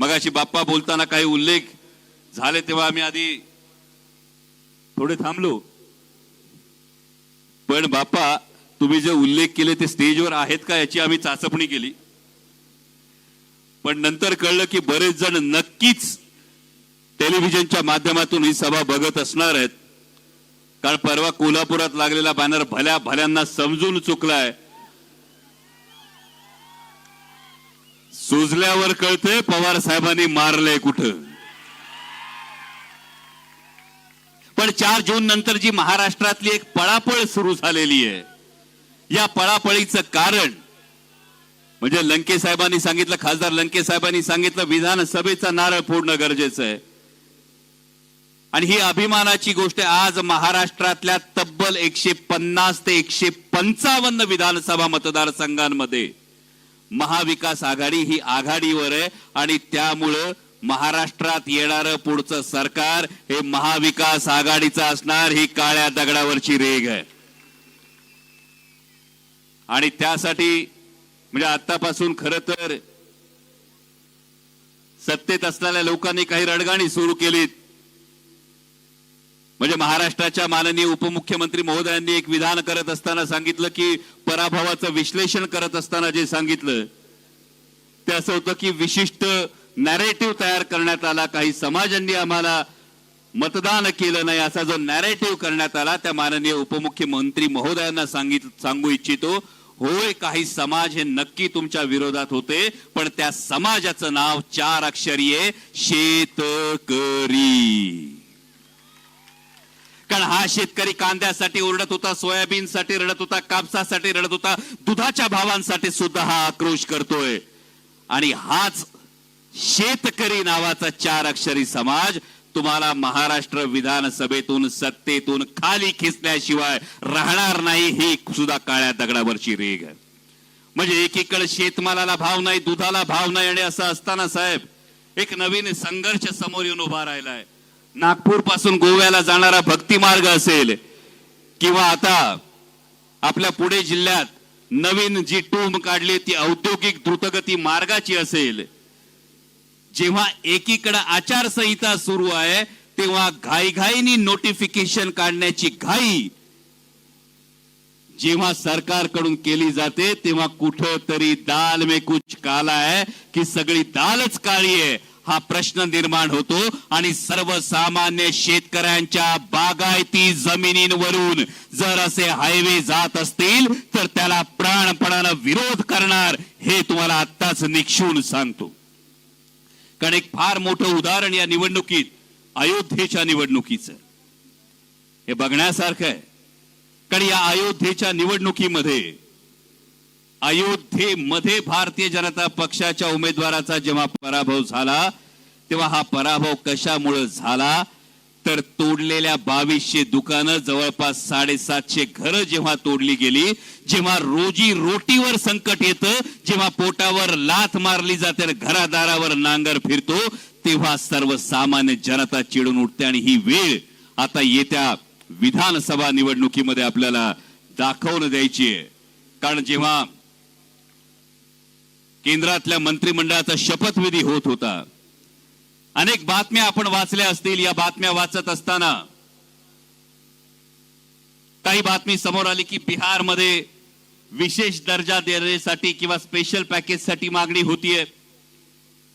मगाशी बाप्पा बोलताना काही उल्लेख झाले तेव्हा आम्ही आधी थोडे थांबलो. पण बाप्पा तुम्ही जे उल्लेख केले ते स्टेजवर आहेत का याची आम्ही चाचपणी केली. पण नंतर कळलं की बरेच जण नक्कीच टेलिव्हिजनच्या माध्यमातून ही सभा बघत असणार आहेत. कारण परवा कोल्हापुरात लागलेला बॅनर भल्या भल्यांना समजून चुकलाय. सुजल्यावर कळतंय पवार साहेबांनी मारलंय कुठं. पण चार जून नंतर जी महाराष्ट्रातली एक पळापळ सुरू झालेली आहे या पळापळीचं कारण म्हणजे लंके साहेबांनी सांगितलं खासदार लंके साहेबांनी सांगितलं विधानसभेचा नारळ फोडणं गरजेचं आहे. आणि ही अभिमानाची गोष्ट आज महाराष्ट्रातल्या तब्बल एकशे पन्नास ते एकशे पंचावन्न विधानसभा मतदारसंघांमध्ये महाविकास आघाडी ही आघाडीवर आहे आणि त्यामुळं महाराष्ट्रात येणारं पुढचं सरकार हे महाविकास आघाडीचं असणार ही काळ्या दगडावरची रेग आहे. आणि त्यासाठी म्हणजे आतापासून खर तर सत्तेत असलेल्या लोकांनी काही रडगाणी सुरू केलीत. महाराष्ट्राच्या माननीय उपमुख्यमंत्री महोदयांनी एक विधान करत असताना सांगितलं की पराभवाचं विश्लेषण करत असताना जे सांगितलं ते असं होतं की विशिष्ट नॅरेटिव्ह तयार करण्यात आला काही समाजांनी आम्हाला मतदान केलं नाही असा जो नॅरेटिव्ह करण्यात आला त्या माननीय उपमुख्यमंत्री महोदयांना सांगित सांगू इच्छितो होय काही समाज हे नक्की तुमच्या विरोधात होते पण त्या समाजाचं नाव चार अक्षरी आहे शेतकरी. कारण हा शेतकरी कांद्यासाठी ओरडत होता सोयाबीनसाठी रडत होता कापसासाठी रडत होता दुधाच्या भावांसाठी सुद्धा हा आक्रोश करतोय. आणि हाच शेतकरी नावाचा चार अक्षरी समाज तुम्हाला महाराष्ट्र विधानसभेतून सत्तेतून खाली खेचल्याशिवाय राहणार नाही ही सुद्धा काळ्या दगडावरची रेग आहे म्हणजे एकीकडे शेतमालाला भाव नाही दुधाला भाव नाही आणि असं असताना साहेब एक नवीन संघर्ष समोर येऊन उभा राहिलाय. नागपूरपासून गोव्याला जाणारा भक्ती मार्ग असेल किंवा आता आपल्या पुणे जिल्ह्यात नवीन जी टूम काढली ती औद्योगिक द्रुतगती मार्गाची असेल. जेव्हा एकीकडे आचारसंहिता सुरू आहे तेव्हा घाईघाईनी नोटिफिकेशन काढण्याची घाई जेव्हा सरकारकडून केली जाते तेव्हा कुठं तरी दाल में कुछ काला आहे की सगळी दालच काळी आहे. हा प्रश्न निर्माण होतो आणि सर्वसामान्य शेतकऱ्यांच्या बागायती जमिनींवरून जर असे हायवे जात असतील तर त्याला प्राणपणानं विरोध करणार हे तुम्हाला आत्ताच निक्षून सांगतो. कारण एक फार मोठं उदाहरण या निवडणुकीत अयोध्येच्या निवडणुकीचं. हे बघण्यासारखं आहे. कारण या अयोध्येच्या निवडणुकीमध्ये अयोध्येमध्ये भारतीय जनता पक्षाच्या उमेदवाराचा जेव्हा पराभव झाला तेव्हा हा पराभव कशामुळे झाला? तर तोडलेल्या बावीसशे दुकानं जवळपास साडेसातशे घरं जेव्हा तोडली गेली जेव्हा रोजी रोटीवर संकट येतं जेव्हा पोटावर लाथ मारली जाते आणि घरादारावर नांगर फिरतो तेव्हा सर्वसामान्य जनता चिडून उठते आणि ही वेळ आता येत्या विधानसभा निवडणुकीमध्ये आपल्याला दाखवून द्यायची आहे. कारण जेव्हा केंद्रातल्या मंत्रिमंडळाचा शपथविधी होत होता. अनेक बातम्या आपण वाचल्या असतील या बातम्या वाचत असताना काही बातमी समोर आली की बिहारमध्ये विशेष दर्जा देण्यासाठी किंवा स्पेशल पॅकेजसाठी मागणी होतीये.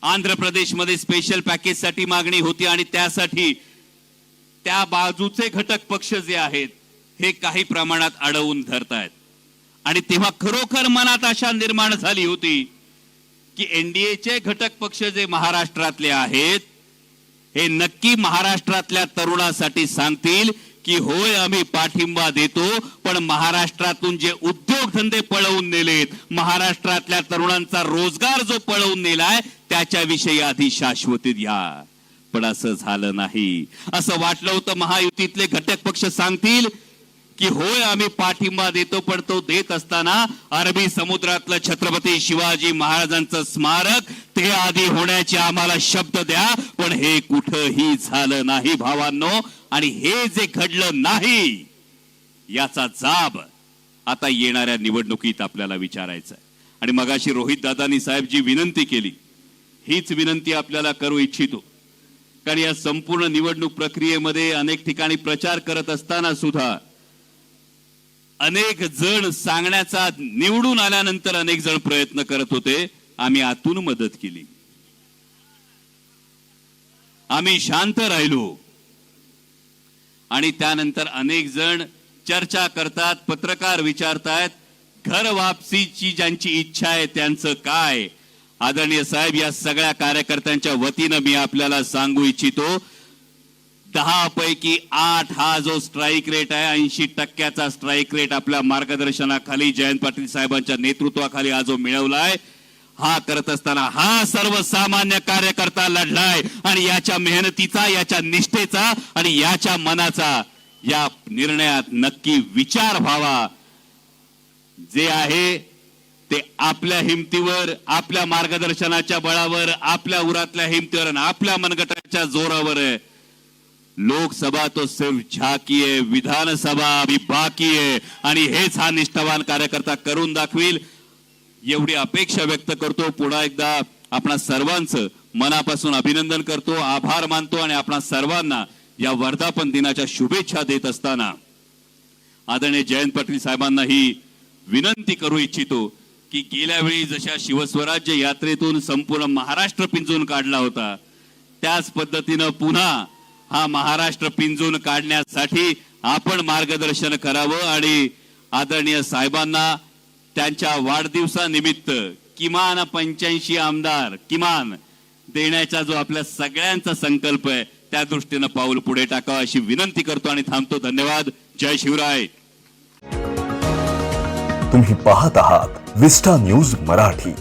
आंध्र प्रदेशमध्ये स्पेशल पॅकेजसाठी मागणी होती आणि त्यासाठी त्या बाजूचे घटक पक्ष जे आहेत हे काही प्रमाणात अडवून धरतायत. आणि तेव्हा खरोखर मनात आशा निर्माण झाली होती की एनडीएचे घटक पक्ष जे महाराष्ट्रातले आहेत हे नक्की महाराष्ट्रातल्या तरुणासाठी सांगतील की होय आम्ही पाठिंबा देतो पण महाराष्ट्रातून जे उद्योगधंदे पळवून नेलेत महाराष्ट्रातल्या तरुणांचा रोजगार जो पळवून नेलाय त्याच्याविषयी आधी शाश्वती द्या. पण असं झालं नाही. असं वाटलं होतं महायुतीतले घटक पक्ष सांगतील की होय आम्ही पाठिंबा देतो पण तो देत असताना अरबी समुद्रातलं छत्रपती शिवाजी महाराजांचं स्मारक ते आधी होण्याचे आम्हाला शब्द द्या पण हे कुठंही झालं नाही भावांनो आणि हे जे घडलं नाही याचा जाब आता येणाऱ्या निवडणुकीत आपल्याला विचारायचा आणि मगाशी रोहित दादानी साहेब जी विनंती केली. हीच विनंती आपल्याला करू इच्छितो. कारण या संपूर्ण निवडणूक प्रक्रियेमध्ये अनेक ठिकाणी प्रचार करत असताना सुद्धा अनेक जण सांगण्याचा निवडून आल्यानंतर अनेक जण प्रयत्न करत होते. आम्ही आतून मदत केली. आम्ही शांत राहिलो. आणि त्यानंतर अनेक जण चर्चा करतात पत्रकार विचारतायत घर वापसीची ज्यांची इच्छा आहे त्यांचं काय? आदरणीय साहेब या सगळ्या कार्यकर्त्यांच्या वतीनं मी आपल्याला सांगू इच्छितो दहा पैकी आठ हा जो स्ट्राईक रेट आहे ऐंशी टक्क्याचा स्ट्राईक रेट आपल्या मार्गदर्शनाखाली जयंत पाटील साहेबांच्या नेतृत्वाखाली हा जो मिळवलाय हा करत असताना हा सर्वसामान्य कार्यकर्ता लढलाय आणि याच्या मेहनतीचा याच्या निष्ठेचा आणि याच्या मनाचा या निर्णयात नक्की विचार व्हावा. जे आहे ते आपल्या हिमतीवर आपल्या मार्गदर्शनाच्या बळावर आपल्या उरातल्या हिमतीवर आणि आपल्या मनगटाच्या जोरावर आहे. लोकसभा तो सिर्फ झाकी आहे विधानसभा अभी बाकी आहे आणि हेच हा निष्ठावान कार्यकर्ता करून दाखवील. एवढी अपेक्षा व्यक्त करतो. पुन्हा एकदा आपणा सर्वांचं मनापासून अभिनंदन करतो. आभार मानतो आणि आपणा सर्वांना या वर्धापन दिनाच्या शुभेच्छा देत असताना आदरणीय जयंत पाटील साहेबांना ही विनंती करू इच्छितो की गेल्या वेळी जशा शिवस्वराज्य यात्रेतून संपूर्ण महाराष्ट्र पिंजून काढला होता त्याच पद्धतीनं पुन्हा हा महाराष्ट्र पिंजून काढण्यासाठी आपण मार्गदर्शन करावं आणि आदरणीय साहेबांना त्यांच्या वाढदिवसानिमित्त किमान पंच्याऐंशी आमदार किमान देण्याचा जो आपल्या सगळ्यांचा संकल्प आहे त्या दृष्टीनं पाऊल पुढे टाकावं अशी विनंती करतो आणि थांबतो. धन्यवाद. जय शिवराय. तुम्ही पाहत आहात विस्टा न्यूज मराठी.